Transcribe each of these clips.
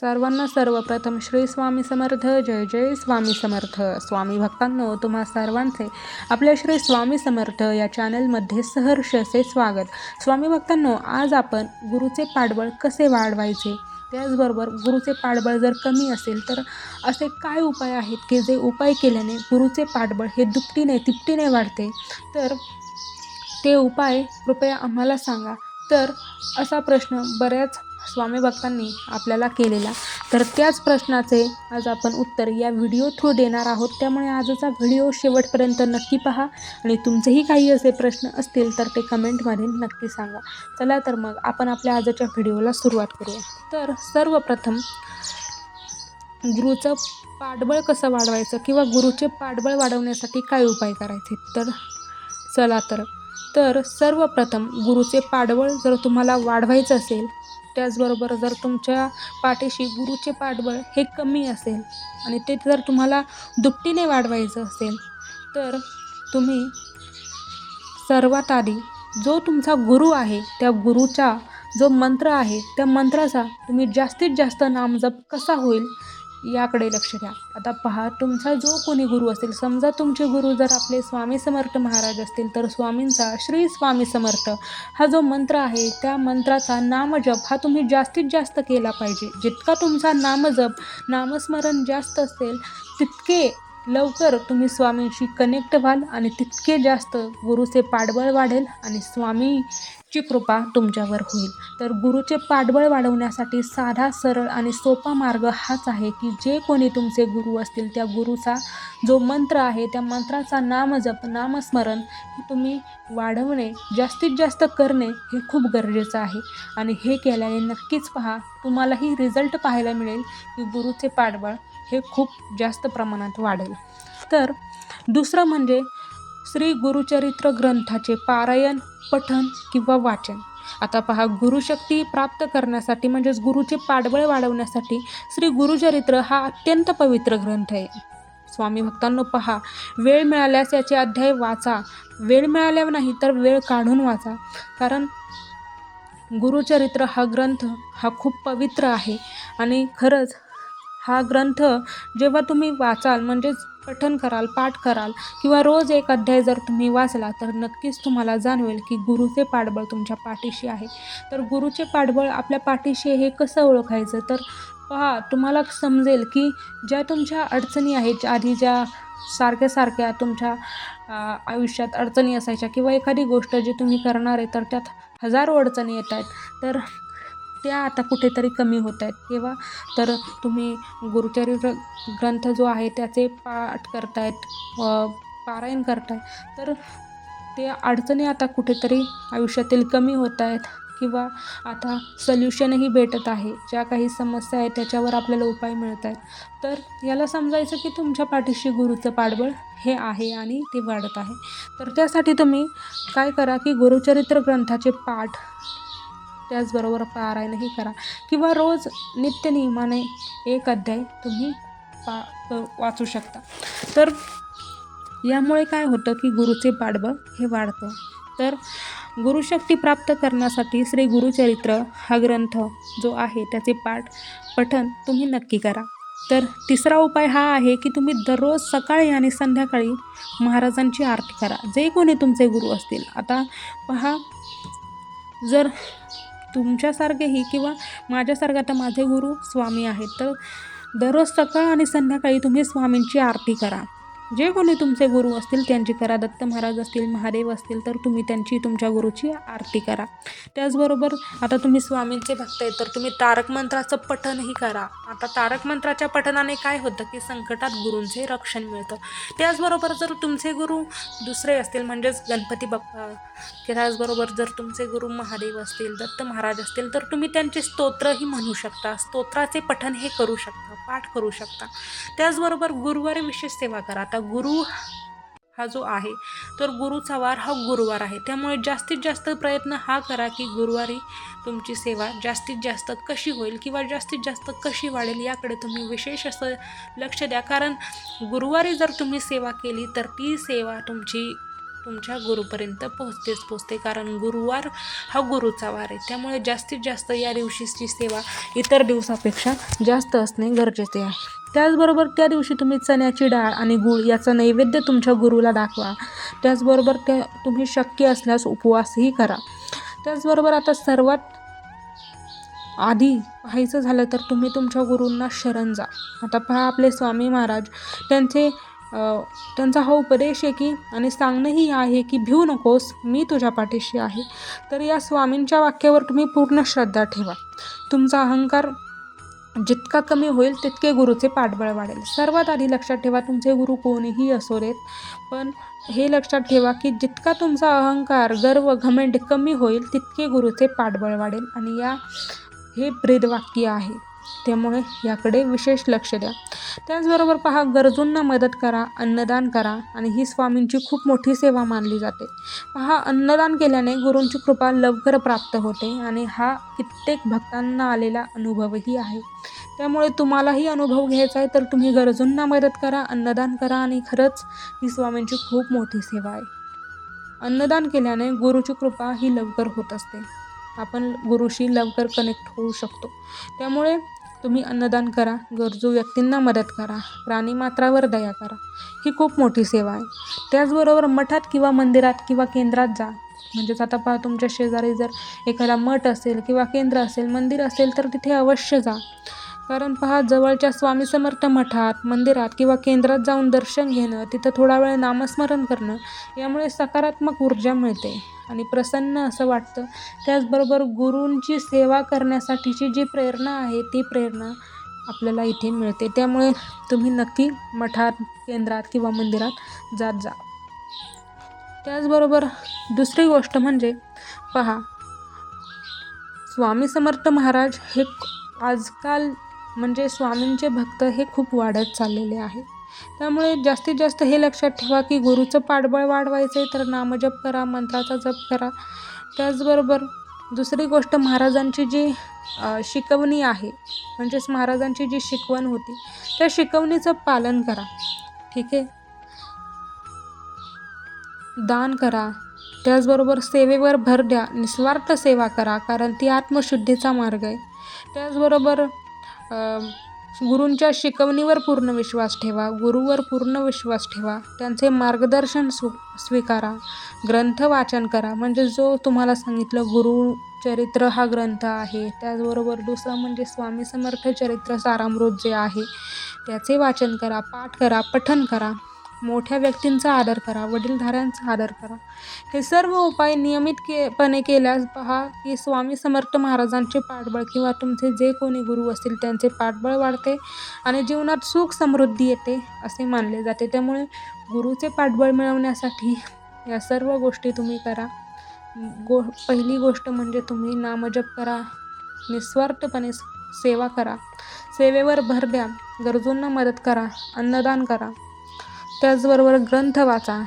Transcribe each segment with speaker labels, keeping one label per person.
Speaker 1: सर्वांना सर्वप्रथम श्री स्वामी समर्थ जय जय स्वामी समर्थ. स्वामी भक्तांनो तुम्हा सर्वांचे आपल्या श्री स्वामी समर्थ या चॅनलमध्ये सहर्ष असे स्वागत. स्वामी भक्तांनो आज आपण गुरुचे पाठबळ कसे वाढवायचे? त्याचबरोबर गुरुचे पाठबळ जर कमी असेल तर असे काय उपाय आहेत की जे उपाय केल्याने गुरुचे पाठबळ हे दुपटीने तिपटीने वाढते? तर ते उपाय कृपया आम्हाला सांगा. तर असा प्रश्न बऱ्याच स्वामी भक्तांनी आपल्याला केलेला. तर त्याच प्रश्नाचे आज आपण उत्तर या व्हिडिओ थ्रू देणार आहोत. त्यामुळे आजचा व्हिडिओ शेवटपर्यंत नक्की पहा. आणि तुमचेही काही असे प्रश्न असतील तर ते कमेंटमध्ये नक्की सांगा. चला तर मग आपण आपल्या आजच्या व्हिडिओला सुरुवात करूया. तर सर्वप्रथम गुरुचं पाठबळ कसं वाढवायचं किंवा गुरुचे पाठबळ वाढवण्यासाठी काय उपाय करायचे? तर चला तर तर सर्वप्रथम गुरुचे पाठबळ जर तुम्हाला वाढवायचं असेल त्याचबरोबर जर तुमच्या पाठीशी गुरुचे पाठबळ हे कमी असेल आणि ते जर तुम्हाला दुपटीने वाढवायचं असेल तर तुम्ही सर्वात आधी जो तुमचा गुरु आहे त्या गुरुचा जो मंत्र आहे त्या मंत्राचा तुम्ही जास्तीत जास्त नामजप कसा होईल? याकडे लक्ष द्या. आता पहा तुमचा जो कोणी गुरु असेल समजा तुमचे गुरु जर आपले स्वामी समर्थ महाराज असतील तर स्वामींचा श्री स्वामी समर्थ हा जो मंत्र आहे त्या मंत्राचा नामजप हा तुम्ही जास्तीत जास्त केला पाहिजे. जितका तुमचा नामजप नामस्मरण जास्त असेल तितके लवकर तुम्ही स्वामींशी कनेक्ट व्हाल आणि तितके जास्त गुरुचे पाठबळ वाढेल आणि स्वामीची कृपा तुमच्यावर होईल. तर गुरुचे पाठबळ वाढवण्यासाठी साधा सरळ आणि सोपा मार्ग हाच आहे की जे कोणी तुमचे गुरु असतील त्या गुरुचा जो मंत्र आहे त्या मंत्राचा नामजप नामस्मरण तुम्ही वाढवणे जास्तीत जास्त करणे हे खूप गरजेचं आहे. आणि हे केल्याने नक्कीच पहा तुम्हालाही रिझल्ट पाहायला मिळेल की गुरुचे पाठबळ हे खूप जास्त प्रमाणात वाढेल. तर दुसरं म्हणजे श्री गुरुचरित्र ग्रंथाचे पारायण पठन किंवा वाचन. आता पहा गुरुशक्ती प्राप्त करण्यासाठी म्हणजेच गुरुचे पाठबळ वाढवण्यासाठी श्री गुरुचरित्र हा अत्यंत पवित्र ग्रंथ आहे. स्वामी भक्तांनो पहा वेळ मिळाल्यास याचे अध्याय वाचा. वेळ मिळाल्यावर नाही तर वेळ काढून वाचा. कारण गुरुचरित्र हा ग्रंथ हा खूप पवित्र आहे. आणि खरंच हा ग्रंथ जेव्हा तुम्ही वाचाल म्हणजेच पठन कराल पाठ कराल किंवा रोज एक अध्याय जर तुम्ही वाचला तर नक्कीच तुम्हाला जाणवेल की गुरुचे पाठबळ तुमच्या पाठीशी आहे. तर गुरुचे पाठबळ आपल्या पाठीशी हे कसं ओळखायचं? तर पहा तुम्हाला समजेल की ज्या तुमच्या अडचणी आहेत आधी ज्या सारख्या सारख्या तुमच्या आयुष्यात अडचणी असायच्या किंवा एखादी गोष्ट जी तुम्ही करणार आहे तर त्यात हजारो अडचणी येत आहेत. तर त्या आता कुठेतरी कमी होत आहेत. किंवा तर तुम्ही गुरुचरित्र ग्रंथ जो आहे त्याचे पाठ करतायत पारायण करताय तर ते अडचणी आता कुठेतरी आयुष्यातील कमी होत आहेत किंवा आता सोल्युशनही भेटत आहे. ज्या काही समस्या आहेत त्याच्यावर आपल्याला उपाय मिळत आहेत. तर याला समजायचं की तुमच्या पाठीशी गुरुचं पाठबळ हे आहे आणि ते वाढत आहे. तर त्यासाठी तुम्ही काय करा की गुरुचरित्र ग्रंथाचे पाठ त्याचबरोबर पारायणही करा. किंवा रोज नित्यनियमाने एक अध्याय तुम्ही पा वाचू शकता. तर यामुळे काय होतं की गुरुचे पाठबळ हे वाढतं. तर गुरुशक्ती प्राप्त करण्यासाठी श्री गुरुचरित्र हा ग्रंथ जो आहे त्याचे पाठ पठन तुम्ही नक्की करा. तर तिसरा उपाय हा आहे की तुम्ही दररोज सकाळी आणि संध्याकाळी महाराजांची आरती करा. जे कोणी तुमचे गुरु असतील. आता पहा जर तुमच्यासारखेही किंवा माझ्यासारखे आता माझे गुरु स्वामी आहेत. तर दररोज सकाळ आणि संध्याकाळी तुम्ही स्वामींची आरती करा. जे कोणी तुमचे गुरु असतील त्यांची करा. दत्त महाराज असतील महादेव असतील तर तुम्ही त्यांची तुमच्या गुरुची आरती करा. त्याचबरोबर आता तुम्ही स्वामींचे भक्त आहेत तर तुम्ही तारक मंत्राचं पठनही करा. आता तारक मंत्राच्या पठनाने काय होतं की संकटात गुरूंचे रक्षण मिळतं. त्याचबरोबर जर तुमचे गुरु दुसरे असतील म्हणजेच गणपती बाप्पा की त्याचबरोबर जर तुमचे गुरु महादेव असतील दत्त महाराज असतील तर तुम्ही त्यांचे स्तोत्रही म्हणू शकता. स्तोत्राचे पठन हे करू शकता पाठ करू शकता. त्याचबरोबर गुरुवारी विशेष सेवा करा. आता गुरु हा जो आहे तर गुरुचा वार हा गुरुवार आहे. त्यामुळे जास्तीत जास्त प्रयत्न हा करा की गुरुवारी तुमची सेवा जास्तीत जास्त कशी होईल किंवा जास्तीत जास्त कशी वाढेल याकडे तुम्ही विशेष असं लक्ष द्या. कारण गुरुवारी जर तुम्ही सेवा केली तर ती सेवा तुमची तुमच्या गुरुपर्यंत पोहोचतेच पोहोचते. कारण गुरुवार हा गुरुचा वार आहे. त्यामुळे जास्तीत जास्त या दिवशीची सेवा इतर दिवसापेक्षा जास्त असणे गरजेचे आहे. त्याचबरोबर त्या दिवशी तुम्ही चण्याची डाळ आणि गूळ याचं नैवेद्य तुमच्या गुरुला दाखवा. त्याचबरोबर त्या तुम्ही शक्य असल्यास उपवासही करा. त्याचबरोबर आता सर्वात आधी पाहायचं झालं तर तुम्ही तुमच्या गुरूंना शरण जा. आता पहा आपले स्वामी महाराज त्यांचे त्यांचा हा उपदेश आहे की आणि सांगणंही आहे की भिऊ नकोस मी तुझ्या पाठीशी आहे. तर या स्वामींच्या वाक्यावर तुम्ही पूर्ण श्रद्धा ठेवा. तुमचा अहंकार जितका कमी होईल तितके गुरुचे पाठबळ वाढेल. सर्वात आधी लक्षात ठेवा तुमचे गुरु कोणीही असो देत पण हे लक्षात ठेवा की जितका तुमचा अहंकार गर्व घमेंड कमी होईल तितके गुरुचे पाठबळ वाढेल. आणि या हे ब्रीदवाक्य आहे. त्यामुळे याकडे विशेष लक्ष द्या. त्याचबरोबर पहा गरजूंना मदत करा अन्नदान करा आणि ही स्वामींची खूप मोठी सेवा मानली जाते. पहा अन्नदान केल्याने गुरूंची कृपा लवकर प्राप्त होते आणि हा कित्येक भक्तांना आलेला अनुभवही आहे. त्यामुळे तुम्हालाही अनुभव घ्यायचा आहे तर तुम्ही गरजूंना मदत करा अन्नदान करा आणि खरंच ही स्वामींची खूप मोठी सेवा आहे. अन्नदान केल्याने गुरुची कृपा ही लवकर होत असते. आपण गुरुशी लवकर कनेक्ट होऊ शकतो. त्यामुळे तुम्ही अन्नदान करा गरजू व्यक्तींना मदत करा प्राणीमात्रावर दया करा. ही खूप मोठी सेवा आहे. त्याचबरोबर मठात किंवा मंदिरात किंवा केंद्रात जा. म्हणजेच आता पहा तुमच्या शेजारी जर एखादा मठ असेल किंवा केंद्र असेल मंदिर असेल तर तिथे अवश्य जा. कारण पहा जवळच्या स्वामी समर्थ मठात मंदिरात किंवा केंद्रात जाऊन दर्शन घेणं तिथं थोडा वेळ नामस्मरण करणं यामुळे सकारात्मक ऊर्जा मिळते आणि प्रसन्न असं वाटतं. त्याचबरोबर गुरूंची सेवा करण्यासाठीची जी प्रेरणा आहे ती प्रेरणा आपल्याला इथे मिळते. त्यामुळे तुम्ही नक्की मठात केंद्रात किंवा मंदिरात जात जा. त्याचबरोबर दुसरी गोष्ट म्हणजे पहा स्वामी समर्थ महाराज हे आजकाल म्हणजे स्वामींचे भक्त हे खूप वाढत चाललेले आहे. त्यामुळे जास्तीत जास्त हे लक्षात ठेवा की गुरुचं पाठबळ वाढवायचं आहे तर नामजप करा मंत्राचा जप करा. त्याचबरोबर दुसरी गोष्ट महाराजांची जी शिकवणी आहे म्हणजेच महाराजांची जी शिकवण होती त्या शिकवणीचं पालन करा. ठीक आहे? दान करा. त्याचबरोबर सेवेवर भर द्या. निस्वार्थ सेवा करा कारण ती आत्मशुद्धीचा मार्ग आहे. त्याचबरोबर गुरूंच्या शिकवणीवर पूर्ण विश्वास ठेवा गुरुवर पूर्ण विश्वास ठेवा त्यांचे मार्गदर्शन स्व स्वीकारा ग्रंथ वाचन करा. म्हणजे जो तुम्हाला सांगितलं गुरु चरित्र हा ग्रंथ आहे त्याचबरोबर दुसरं म्हणजे स्वामी समर्थ चरित्र सारामृत जे आहे त्याचे वाचन करा पाठ करा पठन करा. मोठ्या व्यक्तींचा आदर करा वडीलधाऱ्यांचा आदर करा. हे सर्व उपाय नियमित के पणे केल्यास पहा की स्वामी समर्थ महाराजांचे पाठबळ किंवा तुमचे जे कोणी गुरु असतील त्यांचे पाठबळ वाढते आणि जीवनात सुख समृद्धी येते असे मानले जाते. त्यामुळे गुरुचे पाठबळ मिळवण्यासाठी या सर्व गोष्टी तुम्ही करा. गो पहिली गोष्ट म्हणजे तुम्ही नामजप करा. निस्वार्थपणे सेवा करा. सेवेवर भर द्या. गरजूंना मदत करा. अन्नदान करा. त्याचबरोबर ग्रंथ वाचा.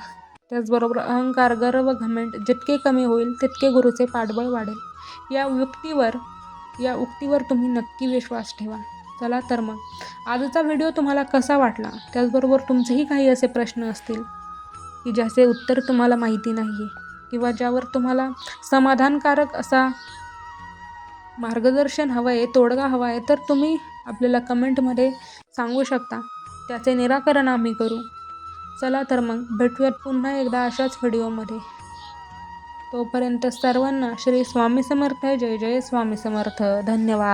Speaker 1: त्याचबरोबर अहंकार गर्व घमेंट जितके कमी होईल तितके गुरुचे पाठबळ वाढेल. या युक्तीवर या उक्तीवर तुम्ही नक्की विश्वास ठेवा. चला तर मग. आजचा व्हिडिओ तुम्हाला कसा वाटला? त्याचबरोबर तुमचेही काही असे प्रश्न असतील की ज्याचे उत्तर तुम्हाला माहिती नाही आहे किंवा ज्यावर तुम्हाला समाधानकारक असा मार्गदर्शन हवं आहे तोडगा हवा आहे तर तुम्ही आपल्याला कमेंटमध्ये सांगू शकता. त्याचे निराकरण आम्ही करू. चला तर मग भेटूयात पुन्हा एकदा अशाच व्हिडिओमध्ये. तोपर्यंत सर्वांना श्री स्वामी समर्थ जय जय स्वामी समर्थ. धन्यवाद.